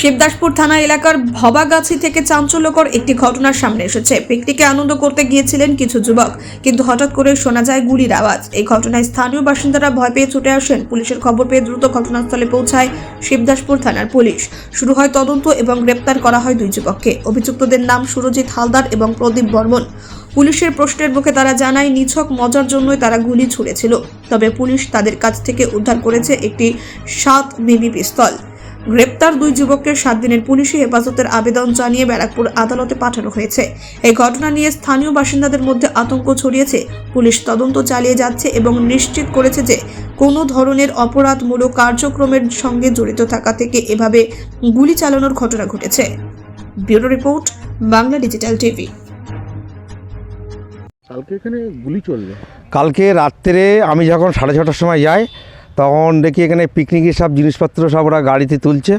শিবদাসপুর থানা এলাকার ভবাগাছি থেকে চাঞ্চল্যকর একটি ঘটনার সামনে এসেছে। পিকনিকে আনন্দ করতে গিয়েছিলেন কিছু যুবক, কিন্তু হঠাৎ করে শোনা যায় গুলির আওয়াজ। এই ঘটনায় স্থানীয় বাসিন্দারা ভয় পেয়ে ছুটে আসেন। পুলিশের খবর পেয়ে দ্রুত ঘটনাস্থলে পৌঁছায় শিবদাসপুর থানার পুলিশ। শুরু হয় তদন্ত এবং গ্রেপ্তার করা হয় দুই যুবককে। অভিযুক্তদের নাম সুরজিৎ হালদার এবং প্রদীপ বর্মন। পুলিশের প্রশ্নের মুখে তারা জানায়, নিছক মজার জন্যই তারা গুলি ছুঁড়েছিল। তবে পুলিশ তাদের কাছ থেকে উদ্ধার করেছে একটি সাত বিবি পিস্তল। গ্রেপ্তার দুই যুবককে সাত দিনের পুলিশি হেফাজতের আবেদন জানিয়ে ব্যারাকপুর আদালতে পাঠানো হয়েছে। এই ঘটনা নিয়ে স্থানীয় বাসিন্দাদের মধ্যে আতঙ্ক ছড়িয়েছে। পুলিশ তদন্ত চালিয়ে যাচ্ছে এবং নিশ্চিত করেছে যে কোনো ধরনের অপরাধমূলক কার্যক্রমের সঙ্গে জড়িত থাকা থেকে এভাবে গুলি চালানোর ঘটনা ঘটেছে। Bureau report Bangla digital TV. কালকে এখানে গুলি চলবে? কালকে রাত্রে আমি যখন সাড়ে ছটার সময় যাই তখন দেখি এখানে পিকনিকের সব জিনিসপত্র সব ওরা গাড়িতে তুলছে।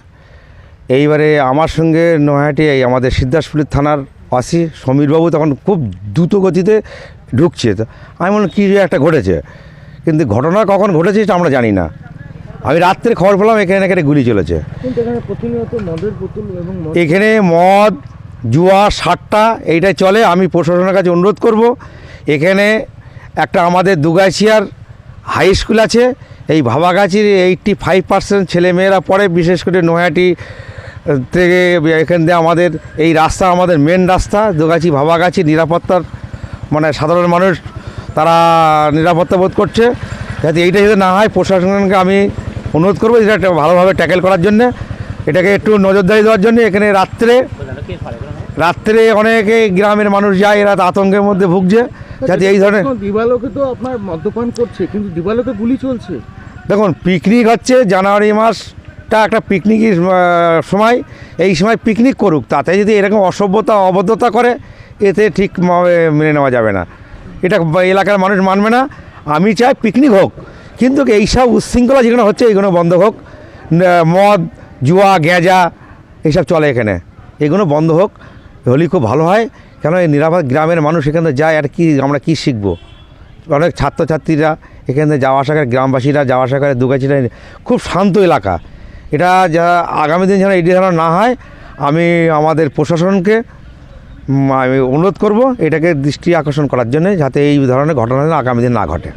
এইবারে আমার সঙ্গে নৈহাটি এই আমাদের সিদ্ধাসপুরের থানার আসি সমীরবাবু তখন খুব দ্রুত গতিতে ঢুকছে। তো আমি বললাম কী একটা ঘটেছে? কিন্তু ঘটনা কখন ঘটেছে সেটা আমরা জানি না। আমি রাত্রে খবর পেলাম এখানে এখানে গুলি চলেছে। এখানে মদ জুয়া সাতটা এইটাই চলে। আমি প্রশাসনের কাছে অনুরোধ করব এখানে একটা আমাদের দুগাছিয়ার হাই স্কুল আছে এই ভাবাগাছির এইটটি ফাইভ পার্সেন্ট ছেলেমেয়েরা পড়ে, বিশেষ করে নৈহাটি থেকে এখান দিয়ে আমাদের এই রাস্তা, আমাদের মেন রাস্তা, দুগাছি ভাবাগাছি, নিরাপত্তার মানে সাধারণ মানুষ, তারা নিরাপত্তা বোধ করছে। যাতে এইটা যাতে না হয়, প্রশাসনকে আমি অনুরোধ করব, এটা ভালোভাবে ট্যাকেল করার জন্যে। এটাকে একটু নজরদারি দেওয়ার জন্য, এখানে রাত্রে রাত্রে অনেকে গ্রামের মানুষ যায় এরা আতঙ্কের মধ্যে ভুগছে। যাতে এই ধরনের দিবালোকে তো আপনার মদ্যপান করছে কিন্তু দিবালোকে গুলি চলছে। দেখুন পিকনিক হচ্ছে জানুয়ারি মাসটা একটা পিকনিকের সময়। এই সময় পিকনিক করুক তাতে যদি এরকম অসভ্যতা অবদ্ধতা করে এতে ঠিক মেনে নেওয়া যাবে না। এটা এলাকার মানুষ মানবে না। আমি চাই পিকনিক হোক কিন্তু এইসব উচ্ছৃঙ্খলা যেগুলো হচ্ছে এগুলো বন্ধ হোক। মদ জুয়া গেঁজা এইসব চলে এখানে। এগুলো বন্ধ হোক। হলে খুব ভালো হয়। কেন এই নিরাপদ গ্রামের মানুষ এখানে যায় আর কি আমরা কি শিখব? অনেক ছাত্রছাত্রীরা এখানে যাওয়া আসা করে, গ্রামবাসীরা যাওয়া আসা করে দুগাছিরা খুব শান্ত এলাকা। এটা যা আগামী দিন যেন এটি যেন না হয়, আমি আমাদের প্রশাসনকে আমি অনুরোধ করব এটাকে দৃষ্টি আকর্ষণ করার জন্য যাতে এই ধরনের ঘটনা আগামী দিন না ঘটে।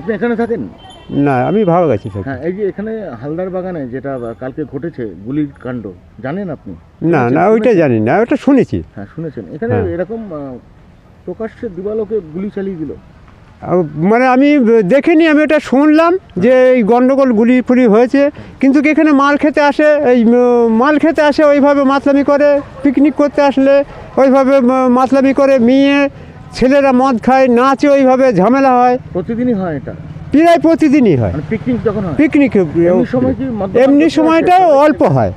আপনি এখানে থাকেন? না আমি ভালো গেছি স্যার। হ্যাঁ এই যে এখানে হালদার বাগানে যেটা কালকে ঘটেছে গুলির কাণ্ড জানেন আপনি? না না ওইটা জানি না ওটা শুনেছি। হ্যাঁ শুনেছেন। এখানে হ্যাঁ। এরকম প্রকাশ্যে দিবালোকে গুলি চালিয়ে দিল? মানে আমি দেখিনি আমি ওটা শুনলাম যে এই গণ্ডগোল গুলি ফুলি হয়েছে কিন্তু এখানে মাল খেতে আসে এই মাল খেতে আসে ওইভাবে মাতলামি করে পিকনিক করতে আসলে ওইভাবে মাতলামি করে মেয়ে ছেলেরা মদ খায় নাচে ওইভাবে ঝামেলা হয়। প্রতিদিনই হয় এটা? প্রায় প্রতিদিনই হয়। মানে পিকনিক যখন হয়? পিকনিক এমনি সময় কি এমনি সময়টা অল্প হয়।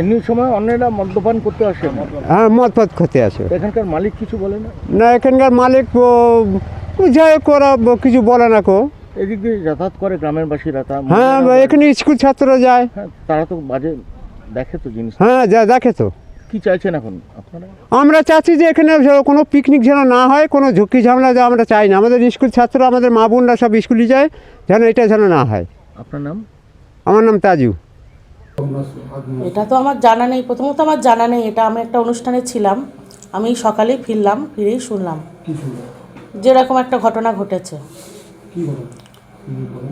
এমনি সময় অন্যরা মদ্যপান করতে আসে? হ্যাঁ মদ ফদ খেতে আসে। এখানকার মালিক কিছু বলে না? না এখানকার মালিক যাই হোক ওরা কিছু বলে না কো। এদিক দিয়ে যাতায়াত করে গ্রামের বাসীরা তা হ্যাঁ এখানে স্কুল ছাত্ররা যায়। হ্যাঁ তারা তো বাজে দেখে তো জিনিস হ্যাঁ যা দেখে তো। কি চাইছেন এখন আপনারা? আমরা চাচ্ছি যে এখানে কোনো পিকনিক যেন না হয় কোনো ঝুঁকি ঝামেলা যেন আমরা চাই না। আমাদের স্কুল ছাত্র আমাদের মা বোনরা সব স্কুলে যায় যেন এটা যেন না হয়। আপনার নাম? আমার নাম তাজু। এটা তো আমার জানা নেই। প্রথমত আমার জানা নেই। এটা আমি একটা অনুষ্ঠানে ছিলাম। আমি সকালে ফিরলাম ফিরেই শুনলাম। যেরকম একটা ঘটনা ঘটেছে।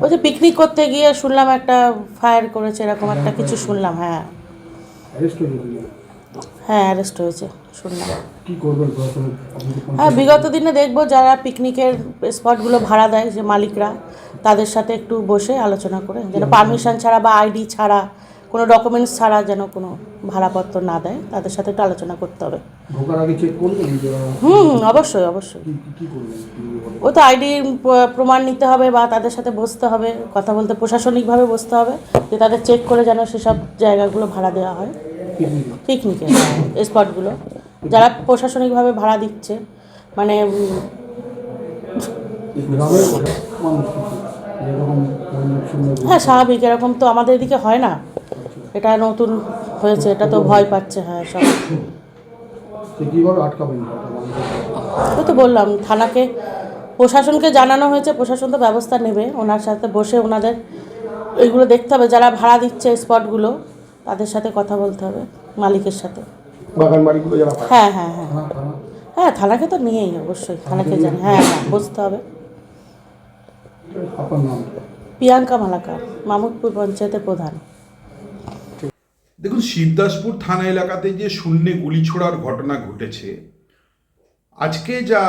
ওই যে পিকনিক করতে গিয়ে শুনলাম একটা ফায়ার করেছে এরকম একটা কিছু শুনলাম হ্যাঁ। হ্যাঁ অ্যারেস্ট হয়েছে শুনলাম। হ্যাঁ বিগত দিনে দেখব যারা পিকনিকের স্পটগুলো ভাড়া দেয় যে মালিকরা তাদের সাথে একটু বসে আলোচনা করে যেন পারমিশন ছাড়া বা আইডি ছাড়া কোনো ডকুমেন্টস ছাড়া যেন কোনো ভাড়াপত্র না দেয় তাদের সাথে একটু আলোচনা করতে হবে। হুম হুম, অবশ্যই অবশ্যই। ও তো আইডি প্রমাণ নিতে হবে বা তাদের সাথে বসতে হবে কথা বলতে প্রশাসনিকভাবে বসতে হবে যে তাদের চেক করে যেন সেসব জায়গাগুলো ভাড়া দেওয়া হয়। পিকনিকের স্পটগুলো যারা প্রশাসনিকভাবে ভাড়া দিচ্ছে মানে হ্যাঁ স্বাভাবিক, এরকম তো আমাদের এদিকে হয় না। এটা নতুন হয়েছে, এটা তো ভয় পাচ্ছে হ্যাঁ সব। ওই তো বললাম, থানাকে, প্রশাসনকে জানানো হয়েছে, প্রশাসন তো ব্যবস্থা নেবে, ওনার সাথে বসে ওনাদের এইগুলো দেখতে হবে, যারা ভাড়া দিচ্ছে স্পটগুলো তাদের সাথে কথা বলতে হবে মালিকের সাথে। বাগান বাড়িগুলো যারা হ্যাঁ হ্যাঁ হ্যাঁ। হ্যাঁ থানাকে তো নিয়েই অবশ্যই থানাকে জানি। হ্যাঁ হ্যাঁ বুঝতে হবে। প্রিয়াঙ্কা মালাকার মামুদপুর পঞ্চায়েতের প্রধান। দেখুন শিবদাসপুর থানা এলাকাতে যে শূন্যে গুলি ছোড়ার ঘটনা ঘটেছে আজকে যা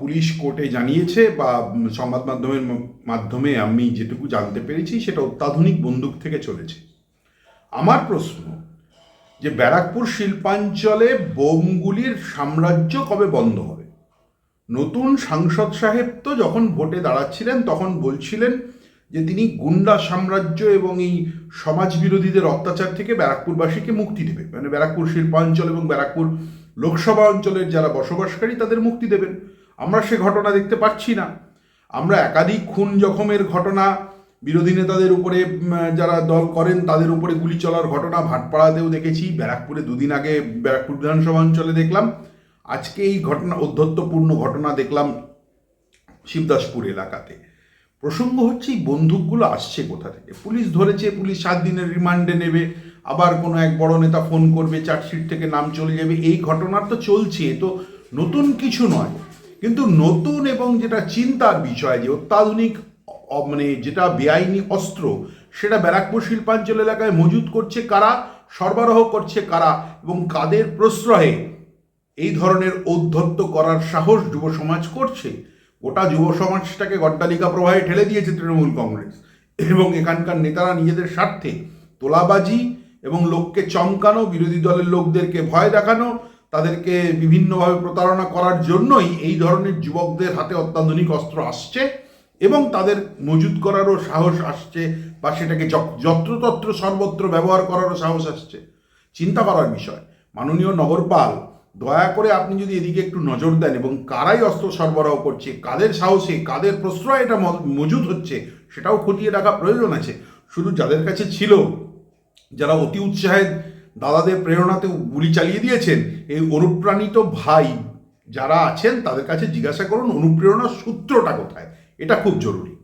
পুলিশ কোর্টে জানিয়েছে বা সংবাদ মাধ্যমের মাধ্যমে আমি যেটুকু জানতে পেরেছি সেটা অত্যাধুনিক বন্দুক থেকে চলেছে। আমার প্রশ্ন, যে ব্যারাকপুর শিল্পাঞ্চলে বোমগুলির সাম্রাজ্য কবে বন্ধ হবে? নতুন সাংসদ সাহেব তো যখন ভোটে দাঁড়াচ্ছিলেন, তখন বলছিলেন যে তিনি গুন্ডা সাম্রাজ্য এবং এই সমাজ বিরোধীদের অত্যাচার থেকে ব্যারাকপুরবাসীকে মুক্তি দেবে মানে ব্যারাকপুর শিল্পাঞ্চল এবং ব্যারাকপুর লোকসভা অঞ্চলের যারা বসবাসকারী, তাদের মুক্তি দেবেন। আমরা সে ঘটনা দেখতে পাচ্ছি না। আমরা একাধিক খুন জখমের ঘটনা বিরোধী নেতাদের উপরে যারা দল করেন, তাদের উপরে গুলি চলার ঘটনা ভাটপাড়াতেও দেখেছি। ব্যারাকপুরে দুদিন আগে ব্যারাকপুর বিধানসভা অঞ্চলে দেখলাম। আজকে এই ঘটনা অধ্যত্বপূর্ণ ঘটনা দেখলাম শিবদাসপুর এলাকাতে। প্রসঙ্গ হচ্ছে, এই বন্দুকগুলো আসছে কোথা থেকে? পুলিশ ধরেছে, পুলিশ সাত দিনের রিমান্ডে নেবে। আবার কোনো এক বড় নেতা ফোন করবে, চার্জশিট থেকে নাম চলে যাবে। এই ঘটনা তো চলছে তো নতুন কিছু নয়। কিন্তু নতুন এবং যেটা চিন্তার বিষয়, যে অত্যাধুনিক মানে যেটা বেআইনি অস্ত্র, সেটা ব্যারাকপুর শিল্পাঞ্চল এলাকায় মজুত করছে কারা, সরবরাহ করছে কারা, এবং কাদের প্রশ্রয়ে এই ধরনের ঔদ্ধত্য করার সাহস যুব সমাজ করছে? গোটা যুব সমাজটাকে গড্ডালিকা প্রবাহে ঠেলে দিয়েছে তৃণমূল কংগ্রেস। এবং এখানকার নেতারা নিজেদের স্বার্থে তোলাবাজি এবং লোককে চমকানো, বিরোধী দলের লোকদেরকে ভয় দেখানো, তাদেরকে বিভিন্নভাবে প্রতারণা করার জন্যই এই ধরনের যুবকদের হাতে অত্যাধুনিক অস্ত্র আসছে। এবং তাদের মজুত করারও সাহস আসছে বা সেটাকে যত- যত্রতত্র সর্বত্র ব্যবহার করারও সাহস আসছে। চিন্তা করার বিষয়। মাননীয় নগরপাল, দয়া করে আপনি যদি এদিকে একটু নজর দেন এবং কারাই অস্ত্র সরবরাহ করছে, কাদের সাহসে, কাদের প্রশ্রয় এটা মজুদ হচ্ছে, সেটাও খতিয়ে রাখা প্রয়োজন আছে। শুধু যাদের কাছে ছিল, যারা অতি উৎসাহে দাদাদের প্রেরণাতে গুলি চালিয়ে দিয়েছেন, এই অনুপ্রাণিত ভাই যারা আছেন, তাদের কাছে জিজ্ঞাসা করুন, অনুপ্রেরণার সূত্রটা কোথায়? এটা খুব জরুরি।